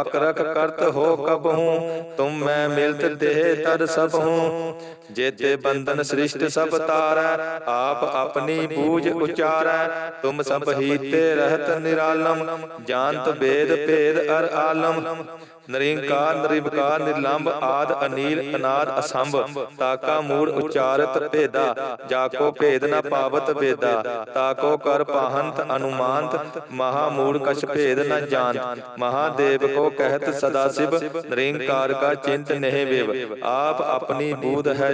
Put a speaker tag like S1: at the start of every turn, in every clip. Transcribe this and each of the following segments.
S1: ਅਕਰਖ ਕਰਤ ਹੋ ਕਬਹੂ। ਤੁਮ ਮੈਂ ਮਿਲਤ ਦੇਹ ਤਰ ਸਭ ਹੂੰ ਜੇਤੇ ਬੰਧਨ ਸ੍ਰਿਸ਼ਟ ਸਭ ਤਾਰੈ ਆਪ ਆਪਣੀ ਬੂਝ ਉਚਾਰੈ ਤੁਮ ਸਭ ਹੀਤੇ ਰਹਿਤ ਨਿਰਾਲਮ ਜਾਣਤ ਵੇਦ ਭੇਦ ਅਰ ਆਲਮ। ਨਰਿੰਕਾਰ ਨਿਰਵਕਾਰ ਨਿਰਲੰਭ ਆਦ ਅਨੀਲ ਅਨਾਦ ਅਸੰਭ ਤਾਕਾ ਮੂੜ ਉਚਾਰਤ ਭੇਦਾ। ਜਾਕੋ ਭੇਦ ਨ ਪਾਵਤ ਵੇਦਾ ਤਾਕੋ ਕਰ ਪਾਹੰਤ ਅਨੁਮਾਨਤ। ਮਹਾ ਮੂੜ ਕਛ ਭੇਦ ਨ ਜਾਣਤ। ਮਹਾਦੇਵ ਕੋ ਕਹਿਤ ਸਦਾ ਸਿਵ। ਨਿਰੰਕਾਰ ਕਾ ਚਿੰਤ ਨਹਿ ਵਿਵ। ਆਪ ਆਪਣੀ ਬੂਧ ਹੈ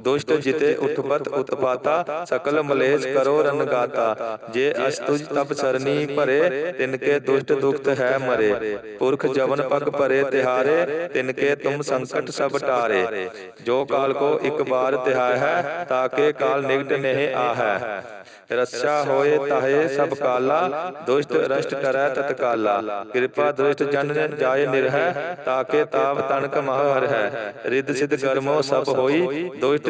S1: ਦੁਸ਼ਟ ਜਿਤੇ ਉਠਪਤ ਉਤਪਾਤਾ ਸਕਲ ਮਲੇਸ਼ ਕਰੋ ਰਨਗਾਤਾ ਜੇ ਸਰਨੀ ਭਰੇ ਤਿਨਕੇ ਦੁਸ਼ਟ ਦੁਖਤ ਹੈ ਮਰੇ। ਪੁਰਖ ਜਵਨ ਪਗ ਭਰੇ ਤਿਹਾਰੇ ਤਿਨਕੇ ਤੁਮ ਸੰਕਟ ਸਭ ਟਾਰੇ। ਜੋ ਕਾਲ ਕੋ ਇੱਕ ਬਾਰ ਤਿਹਾਇ ਹੈ ਤਾਕੇ ਕਾਲ ਆਹੈ ਰੱਛਾ ਹੋਏ ਤਾਹੇ ਸਭ ਕਾਲਾ ਦੁਸ਼ਟ ਰਸ਼ਟ ਕਰੈ ਤਤਕਾਲਾ। ਕਿਰਪਾ ਦੁਸ਼ਟ ਜਨ ਜਾਏ ਨਿਰਹਿ ਤਾਕੇ ਤਾਪ ਤਣਕ ਮਹ ਹਰ ਹੈ ਰਿੱਧ ਸਿਧ ਕਰਮੋ ਸਭ ਹੋਈ ਦੁਸ਼ਟ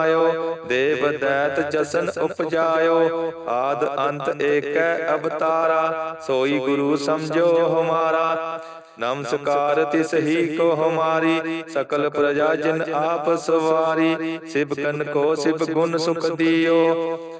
S1: ਬਨਾਇਓ ਦੇਵ ਦੈਤ ਜਸਨ ਉਪਜਾਇਓ, ਆਦ ਅੰਤ ਏਕੈ ਅਵਤਾਰਾ, ਸੋਈ ਗੁਰੂ ਸਮਝੋ ਹਮਾਰਾ। ਨਮਸਕਾਰ ਤਿਸ ਹੀ ਕੋ ਹਮਾਰੀ, ਸਕਲ ਪ੍ਰਜਾ ਜਨ ਆਪ ਸਵਾਰੀ ਸਿਵ ਕਨ ਕੋ ਸਿਵ ਗੁਣ ਸੁਖ ਦਿਓ।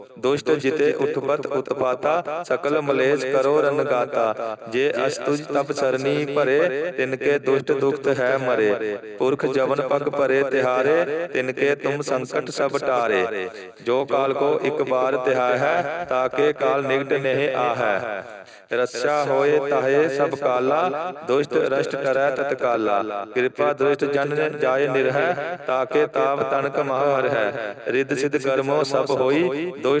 S1: ਦੁਸ਼ਟ ਜਿਤੇ ਉਤਪਤ ਉਤਪਾਤਾ, ਸਕਲ ਮਲੇਸ਼ ਕਰੋ ਰਨ ਗਾਤਾ ਜੇ ਅਸਤੁਜ ਤਪ ਸਰਨੀ ਭਰੇ, ਤਿਨਕੇ ਦੁਸ਼ਟ ਦੁਖਤ ਹੈ ਮਰੇ। ਪੁਰਖ ਜਵਨ ਪਗ ਭਰੇ ਤਿਹਾਰੇ, ਤਿਨਕੇ ਤੁਮ ਸੰਕਟ ਸਭ ਟਾਰੇ। ਜੋ ਕਾਲ ਕੋ ਇੱਕ ਬਾਰ ਤਿਹਾਇ ਹੈ ਤਾਕੇ ਕਾਲ ਨਿਗਟ ਨਹਿ ਆਹੈ। ਰੱਛਾ ਹੋਏ ਤਾਹੇ ਸਭ ਕਾਲਾ, ਦੁਸ਼ਟ ਰਸ਼ਟ ਕਰੈ ਤਤਕਾਲਾ ਕਿਰਪਾ ਦੁਸ਼ਟ ਜਨ ਜਾਏ ਨਿਰਹਿ ਤਾਕੇ ਤਾਪ ਤਨਕ ਮਹਰ ਹੈ ਰਿੱਧ ਸਿਧ ਕਰਮੋ ਸਭ ਹੋਈ, ਦੁਸ਼ਟ ਸਾਸ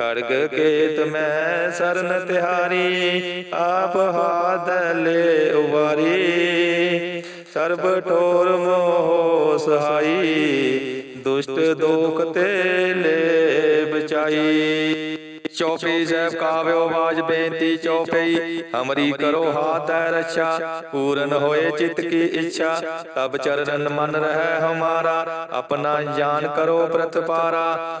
S1: ਖੜਗ ਕੇਤ ਮੈਂ ਸਰਨ ਤਿਹਾਰੀ, ਆਪ ਹਾਥ ਲੈ ਉਵਾਰੀ। ਸਰਬ ਠੋਰ ਮੋਹ ਸਹਾਈ, ਦੁਸ਼ਟ ਦੋਖ ਤੇ ਲੈ ਬਚਾਈ ਚੌਪਈ ਸਾਹਿਬ ਕਾਵਿਓ ਬਾਜ ਬੇਨਤੀ, ਚੌਪਈ ਹਮਰੀ ਕਰੋ ਹਾਥ ਹੈ ਰੱਛਾ, ਪੂਰਨ ਹੋਏ ਚਿਤ ਕੀ ਇੱਛਾ। ਤਬ ਚਰਨ ਮਨ ਰਹਿ ਹਮਾਰਾ, ਆਪਣਾ ਜਾਨ ਕਰੋ ਪ੍ਰਤਪਾਰਾ।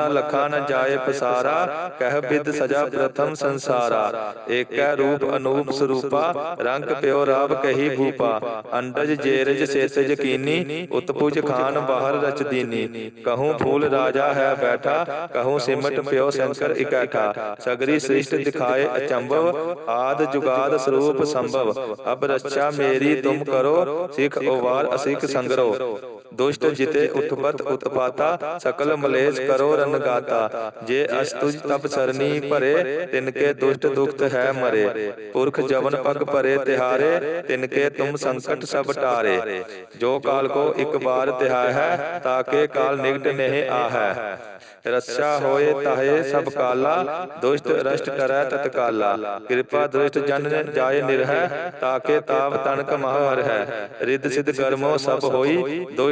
S1: ਲਖਾ ਨ ਜਾਏ ਪਸਾਰਾ, ਕਹਿ ਬਿਦ ਸਜਾ ਪ੍ਰਥਮ ਸੰਸਾਰਾ। ਏਕੈ ਰੂਪ ਅਨੂਪ ਸਰੂਪਾ, ਰੰਗ ਪਿਓ ਰਾਬ ਕਹੀ ਭੂਪਾ। ਅੰਡਜ ਜੇਰਜ ਸੇਤਜ ਕੀਨੀ ਉਤਪੁਜ ਖਾਨ ਬਾਹਰ ਰਚਦੀਨੀ ਕਹੂੰ ਫੂਲ ਰਾਜਾ ਹੈ ਬੈਠਾ, ਕਹੂੰ ਸਿਮਟ ਪਿਓ ਸ਼ੰਕਰ ਇਕੈਠਾ। ਸਗਰੀ ਸ੍ਰਿਸ਼ਟ ਦਿਖਾਏ ਅਚੰਭਵ, ਆਦ ਜੁਗਾਦ ਸਰੂਪ ਸੰਭਵ। ਅਬ ਰੱਛਾ ਮੇਰੀ ਤੁਮ ਕਰੋ, ਸਿਖ ਉਵਾਰ ਅਸਿਖ ਸੰਗਰੋ। ਦੁਸ਼ਟ ਜਿਤੇ ਉਤਪਤ ਉਤਪਾਤਾ ਸਕਲ ਮਲੇਸ਼ ਕਰੋ ਰਨ ਗਾਤਾ ਜੇ ਸਰਨੀ ਭਰੇ ਤਿਨਕੇ ਦੁਸ਼ਟ ਦੁਖਤ ਹੈ ਮਰੇ। ਪੁਰਖ ਜਵਨ ਪਗ ਭਰੇ ਤਿਹਾਰੇ ਤਿਨਕੇ ਤੁਮ ਸੰਕਟ ਸਭ ਟਾਰੇ। ਜੋ ਕਾਲ ਕੋ ਇੱਕ ਬਾਰ ਤਿਹਾ ਹੈ ਤਾਕੇ ਕਾਲ ਨਿਕਟ ਨਹਿ ਆਹੈ ਰੱਛਾ ਹੋਏ ਤਾਹੇ ਸਭ ਕਾਲਾ ਦੁਸ਼ਟ ਰਸ਼ਟ ਕਰੈ ਤਤਕਾਲਾ ਕਿਰਪਾ ਦ੍ਰਿਸ਼ਟ ਜਨ ਜਾਏ ਨਿਰਹਿ ਤਾਕੇ ਤਾਪ ਤਨਕ ਮਹ ਹਰ ਹੈ ਰਿੱਧ ਸਿਧ ਕਰਮੋ ਸਭ ਹੋਈ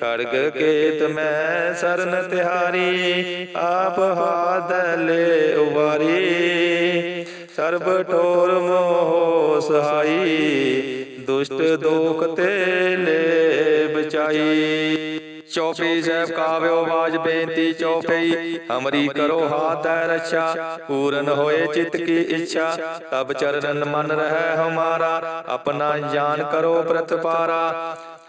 S1: ਖੜਗ ਕੇਤ ਮੈਂ ਸਰਨ ਤਿਹਾਰੀ, ਆਪ ਹਾਥ ਲੈ ਉਵਾਰੀ। ਸਰਬ ਠੋਰ ਮੋਹ ਸਹਾਈ, ਦੁਸ਼ਟ ਦੋਖ ਤੇ ਲੈ ਬਚਾਈ। ਚੌਪਈ ਸਾਹਿਬ ਕਾਵਿਓ ਬਾਜ ਬੇਨਤੀ, ਚੌਪਈ ਹਮਰੀ ਕਰੋ ਹਾਥੈ ਰੱਛਾ, ਪੂਰਨ ਹੋਏ ਚਿਤ ਕੀ ਇੱਛਾ। ਤਬ ਚਰਨ ਮਨ ਰਹਿ ਹਮਾਰਾ, ਆਪਣਾ ਜਾਨ ਕਰੋ ਪ੍ਰਤਪਾਰਾ।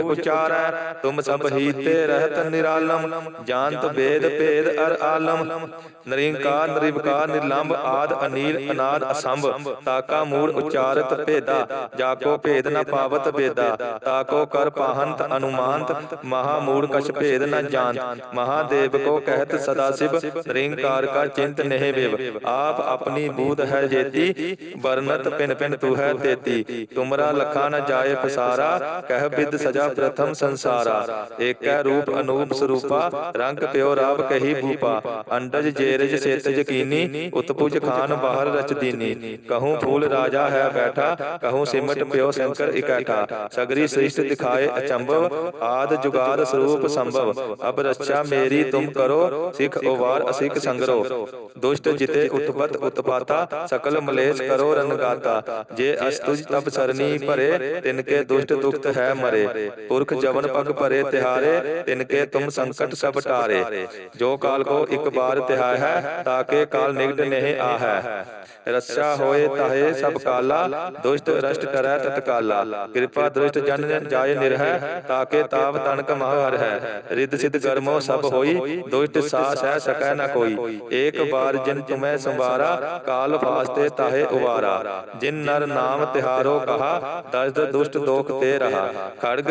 S1: ਉਚਾਰੈ, ਤੁਮ ਸਭ ਹੀ ਤੇ ਰਹਿਤ ਨਿਰਾਲਮ, ਜਾਣਤ ਵੇਦ ਭੇਦ ਅਰ ਆਲਮ। ਨਰਿੰਕਾਰ, ਨਿਰਵਕਾਰ ਨਿਰਲੰਭ ਆਦ ਅਨੀਲ, ਅਨਾਦ ਅਸੰਭ, ਤਾਕਾ ਮੂੜ ਉਚਾਰਤ ਭੇਦਾ, ਜਾਕੋ ਭੇਦ ਨ ਪਾਵਤ ਵੇਦਾ, ਤਾਕੋ ਕਰ ਪਾਹੰਤ ਅਨੁਮਾਨਤ, ਮਹਾ ਮੂੜ ਕਛ ਭੇਦ ਨ ਜਾਣਤ। ਮਹਾਦੇਵ ਕੋ ਕਹਿਤ ਸਦਾ ਸਿਵ ਰਿੰਕਾਰ ਕਾ ਚਿੰਤ ਨਹਿ ਵਿਵ। ਆਪ ਆਪਣੀ ਬੂਧ ਹੈ ਜੇਤੀ, ਵਰਨਤ ਪਿਨ ਪਿਨ ਤੂ ਹੈ ਤੇਤੀ। ਤੁਮਰਾ ਲਖਾ ਨ ਜਾਏ ਪਸਾਰਾ ਕਹਿ ਬਿਦ ਸਜਾ ਪ੍ਰਥਮ ਸੰਸਾਰਾ। ਏਕੈ ਰੂਪ ਅਨੂਪ ਸਰੂਪਾ, ਰੰਗ ਪਿਓ ਰਾਵ ਕਹੀ ਭੂਪਾ। ਅੰਡਜ ਜੇਰਜ ਸੇਤਜ ਕੀਨੀ, ਉਤਪੁਜ ਖਾਨ ਬਾਹਰ ਰਚਦੀਨੀ ਕਹੂੰ ਫੂਲ ਰਾਜਾ ਹੈ ਬੈਠਾ, ਕਹੂੰ ਸਿਮਟ ਪਿਓ ਸ਼ੰਕਰ ਇਕੈਠਾ। ਸਗਰੀ ਸ੍ਰਿਸ਼ਟ ਦਿਖਾਏ ਅਚੰਭਵ, ਆਦ ਜੁਗਾਦ ਸਰੂਪ ਸੰਭਵ। ਅਬ ਰੱਛਾ ਮੇਰੀ ਤੁਮ ਕਰੋ, ਸਿਖ ਉਵਾਰ ਅਸਿਕ ਸੰਗਰੋ। ਦੁਸ਼ਟ ਜਿਤੇ ਉਤਪਤ ਉਤਪਾਤਾ, ਸਕਲ ਮਲੇਸ਼ ਕਰੋ ਰਨਗਾਤਾ ਜੇ ਅਸਤੁਜ ਤਬ ਸਰਨੀ ਭਰੇ ਤਿਨਕੇ ਦੁਸ਼ਟ ਦੁਖਤ ਹੈ ਮਰੇ। ਪੁਰਖ ਜਵਨ ਪਗ ਭਰੇ ਤਿਹਾਰੇ ਤਿਨਕੇ ਤੁਮ ਸੰਕਟ ਸਭ ਟਾਰੇ। ਜੋ ਕਾਲ ਕੋ ਇੱਕ ਬਾਰ ਤਿਹਾਇ ਹੈ ਤਾਕੇ ਕਾਲ ਨਿਗਟ ਨਹਿ ਆਹੈ। ਰੱਛਾ ਹੋਏ ਤਾਹੇ ਸਭ ਕਾਲਾ, ਦੁਸ਼ਟ ਰਸ਼ਟ ਕਰੈ ਤਤਕਾਲਾ ਕਿਰਪਾ ਦ੍ਰਿਸ਼ਟ ਜਨ ਜਨ ਜਾਏ ਨਿਰਹਿ ਤਾਕੇ ਤਾਪ ਤਨਕ ਮਹ ਹੈ। ਰਿੱਧ ਸਿਧ ਕਰਮੋ ਸਭ ਹੋਈ, ਦੁਸ਼ਟ ਸਾਸ ਹੈ ਸਕੈ ਨ ਕੋਈ। ਏਕ ਬਾਰ ਜਿਨ ਤੁਮੈ ਸੰਵਾਰਾ, ਕਾਲ ਫਾਸਤੇ ਤਾਹੇ ਉਵਾਰਾ। ਜਿਨ ਨਰ ਨਾਮ ਤਿਹਾਰੋ ਕਹਾ ਦਸਦ ਦੁਸ਼ਟ ਦੋਖ ਤੇ ਰਹਾ। ਖੜਗ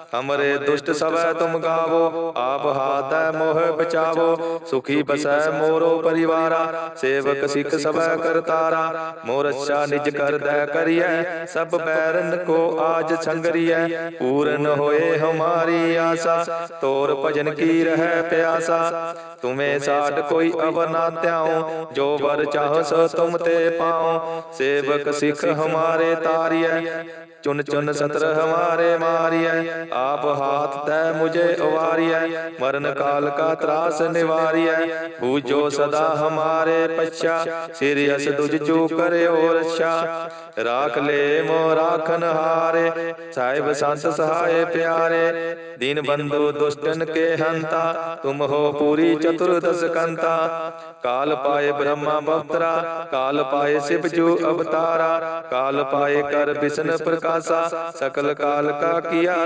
S1: ਹਮਰੇ ਦੁਸ਼ਟ ਸਵੈ ਤੁਮ ਗਾਵੋ, ਆਪ ਹਾਥ ਮੋਹ ਬਚਾਵੋ, ਸੁਖੀ ਬਸੈ ਮੋਰੋ ਪਰਿਵਾਰਾ, ਸੇਵਕ ਸਿੱਖ ਸਵੈ ਕਰਤਾਰਾ ਮੋਰ ਅੱਛਾ ਨਿਜ ਕਰਦੈ ਕਰੀਐ, ਸਭ ਬੈਰਨ ਕੋ ਆਜ ਸੰਗਰੀਐ, ਪੂਰਨ ਹੋਏ ਹਮਾਰੀ ਆਸਾ, ਤੋਰ ਭਜਨ ਕੀ ਰਹਿ ਪਿਆਸਾ, ਤੁਮੇ ਸਾਡ ਕੋਈ ਅਵਰ ਨਾ ਧਿਆਉ, ਜੋ ਵਰ ਚਾਹ ਸੋ ਤੁਮ ਤੇ ਪਾਉ, ਸੇਵਕ ਸਿੱਖ ਹਮਾਰੇ ਤਾਰਿਐ, ਚੁਨ ਚੁਨ ਸਤਰ ਹਮਾਰੇ ਮਾਰਿਐ ਆਪ ਹਾਥ ਤੈ ਮੁਝੇ ਉਵਾਰਿਐ ਮਰਨ ਕਾਲ ਕਾ ਤਰਾਸ ਨਿਵਾਰਿਐ। ਪੂਜੋ ਸਦਾ ਹਮਾਰੇ ਪਛਾ, ਸਿਰ ਅਸ ਦੁਜ ਚੂ ਕਰਿਓ ਰਛਾ। ਰਾਖ ਲੈ ਮੋ ਰਾਖਨ ਹਾਰੇ, ਸਾਹਿਬ ਸੰਤ ਸਹਾਏ ਪਿਆਰੇ। ਦੀਨ ਬੰਧੂ ਦੁਸ਼ਟਨ ਕੇ ਹੰਤਾ, ਤੁਮ ਹੋ ਪੂਰੀ ਚਤੁਰਦਸ ਕੰਤਾ। ਕਾਲ ਪਾਏ ਬ੍ਰਹਮਾ ਬਵਤਰਾ ਕਾਲ ਪਾਏ ਸਿਵ ਜੂ ਅਵਤਾਰਾ। ਕਾਲ ਪਾਏ ਕਰ ਬਿਸ਼ਨ ਪ੍ਰਕਾਸ਼ਾ, ਸਕਲ ਕਾਲ ਕਾ ਕੀਆ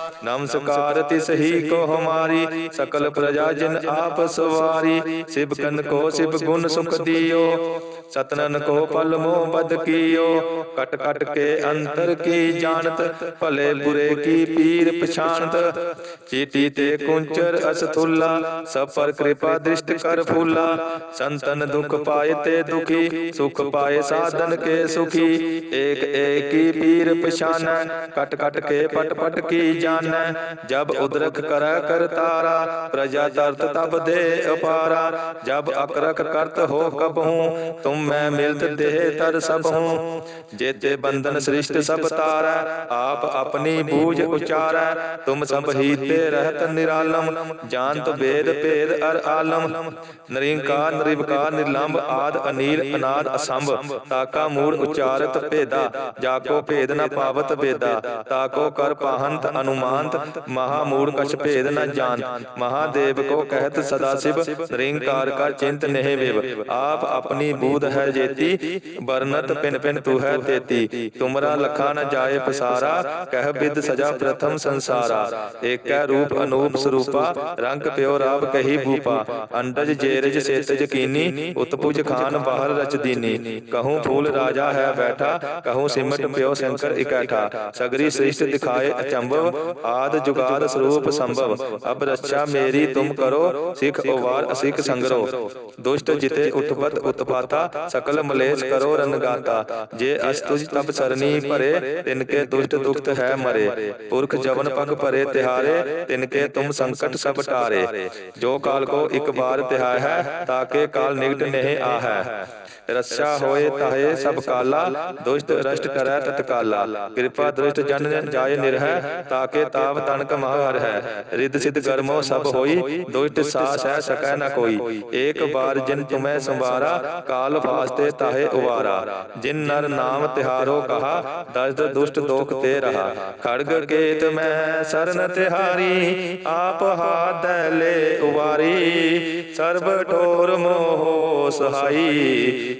S1: ਨਮਸਕਾਰ ਤਿਸ ਹੀ ਕੋ ਹਮਾਰੀ ਸਕਲ ਪ੍ਰਜਾ ਜਿਨ ਆਪ ਸਵਾਰੀ ਸਿਵ ਕਨ ਕੋ ਸਿਵ ਗੁਣ ਸੁਖ ਦਿਓ ਸਤਨਨ ਕੋ ਪਲ ਮੋਹ ਬਦ ਕੀਓ ਕਟ ਕਟ ਕੇ ਅੰਤਰ ਕੀ ਜਾਣਤ ਭਲੇ ਬੁਰੇ ਕੀ ਪੀਰ ਪਛਾਣਤ ਚੀਟੀ ਤੇ ਕੁੰਚਰ ਅਸਥੁੱਲਾ ਸਭ ਪਰ ਕਿਰਪਾ ਦ੍ਰਿਸ਼ਟ ਕਰ ਫੂਲਾ ਸੰਤਨ ਦੁਖ ਪਾਏ ਤੇ ਦੁਖੀ ਸੁਖ ਪਾਏ ਸਾਧਨ ਕੇ ਸੁਖੀ ਏਕ ਏਕੀ ਪੀਰ ਪਛਾਨੈ ਕਟ ਕਟ ਕੇ ਪਟ ਪਟ ਕੀ ਜਾਣੈ ਜਬ ਉਦਰਕ ਕਰੈ ਕਰਤਾਰਾ ਪ੍ਰਜਾ ਤਰਤ ਤਬ ਦੇ ਅਪਾਰਾ ਜਬ ਅਕਰਕ ਕਰਤ ਹੋ ਕਬਹੂ ਤੁਮ ਮੈਂ ਮਿਲਤ ਦੇਹ ਤਰ ਸਭ ਹੂੰ ਜੇਤੇ ਬੰਧਨ ਸ੍ਰਿਸ਼ਟ ਸਭ ਤਾਰੈ ਆਪ ਆਪਣੀ ਬੂਝ ਉਚਾਰੈ ਤੁਮ ਸਭ ਹੀ ਤੇ ਰਹਿਤ ਨਿਰਾਲਮ ਜਾਣਤ ਵੇਦ ਭੇਦ ਅਰ ਆਲਮ ਨਰਿੰਕਾਰ ਨਿਰਵਕਾਰ ਨਿਰਲੰਭ ਆਦ ਅਨੀਲ ਅਨਾਦ ਅਸੰਭ ਤਾਕਾ ਮੂੜ ਉਚਾਰਤ ਭੇਦਾ ਜਾਕੋ ਭੇਦ ਨ ਪਾਵਤ ਵੇਦਾ ਤਾਕੋ ਕਰ ਪਾਹੰਤ ਅਨੁਮਾਨਤ ਮਹਾ ਮੂੜ ਕਛ ਭੇਦ ਨ ਜਾਣ ਮਹਾਦੇਵ ਕੋ ਕਹਿਤ ਸਦਾ ਸਿਵ ਨਿਰੰਕਾਰ ਕਾ ਚਿੰਤ ਨਹਿ ਵਿਵ ਆਪ ਆਪਣੀ ਬੂਧ ਹੈ ਜੇਤੀ ਬਰਨਤ ਪਿਨ ਪਿਨ ਤੂ ਹੈ ਤੇਤੀ ਤੁਮਰਾ ਲਖਾ ਨ ਜਾਏ ਪਸਾਰਾ ਕਹਿ ਬਿਦ ਸਜਾ ਪ੍ਰਥਮ ਸੰਸਾਰਾ ਏਕੈ ਰੂਪ ਅਨੂਪ ਸਰੂਪਾ ਰੰਗ ਪਿਓ ਰਾਵ ਕਹੀ ਭੂਪਾ ਅੰਡਜ ਜੇਰਜ ਸੇਤਜ ਕੀਨੀ ਉਤਪੁਜ ਖਾਨ ਬਾਹਰ ਰਚ ਦੀਨੀ ਕਹੂੰ ਫੂਲ ਰਾਜਾ ਹੈ ਬੈਠਾ ਕਹੂੰ ਸਿਮਟ ਪਿਓ ਸ਼ੰਕਰ ਇਕੈਠਾ ਸਗਰੀ ਸ੍ਰਿਸ਼ਟ ਦਿਖਾਏ ਅਚੰਭਵ ਆਦ ਜੁਗਾਦ ਸਰੂਪ ਸੰਭਵ। ਅਬ ਰੱਛਾ ਮੇਰੀ ਤੁਮ ਕਰੋ, ਸਿਖ ਉਵਾਰ ਅਸਿਖ ਸੰਗਰੋ। ਦੁਸ਼ਟ ਜਿਤੇ ਉਤਪਤ ਉਤਪਾਤਾ, ਸਕਲ ਮਲੇਸ਼ ਕਰੋ ਰਨਗਾਤਾ ਜੇ ਅਸਤੁਜ ਤਬ ਸਰਨੀ ਭਰੇ, ਤਿਨਕੇ ਦੁਸ਼ਟ ਦੁਖਤ ਹੈ ਮਰੇ। ਪੁਰਖ ਜਵਨ ਪਗ ਭਰੇ ਤਿਹਾਰੇ, ਤਿਨਕੇ ਤੁਮ ਸੰਕਟ ਸਭ ਟਾਰੇ। ਜੋ ਕਾਲ ਕੋ ਇੱਕ ਵਾਰ ਤਿਹਾਇ ਹੈ, ਤਾਕੇ ਕਾਲ ਨਿਕਟ ਨਹਿ ਆਹੈ। ਰਸਾ ਹੋਏ ਤਾਹੇ ਸਭ ਕਾਲਾ, ਦੁਸ਼ਟ ਰਸ਼ਟ ਕਰੈ ਤਤਕਾਲਾ ਕਿਰਪਾ ਦ੍ਰਿਸ਼ਟ ਜਨ ਜਾਏ ਨਿਰਹਿ, ਤਾਕੇ ਤਾਪ ਤਨਕ ਮਹਰ ਹੈ। ਰਿੱਧ ਸਿਧ ਕਰਮੋ ਸਭ ਹੋਈ, ਦੁਸ਼ਟ ਸਾਸ ਹੈ ਸਕੈ ਨ ਕੋਈ। ਏਕ ਬਾਰ ਜਿਨ ਤੁਮੈ ਸੰਵਾਰਾ, ਕਾਲ ਫਾਸਤੇ ਤਾਹੇ ਉਵਾਰਾ। ਜਿਨ ਨਰ ਨਾਮ ਤਿਹਾਰੋ ਕਹਾ ਦਸਦ ਦੁਸ਼ਟ ਦੋਖ ਤੇ ਰਹਾ। ਖੜਗ ਕੇਤ ਮੈਂ ਸਰਨ ਤਿਹਾਰੀ, ਆਪ ਹਾਦੈ ਲੈ ਉਵਾਰੀ। ਸਰਬ ਠੋਰ ਮੋਹ ਸਹਾਈ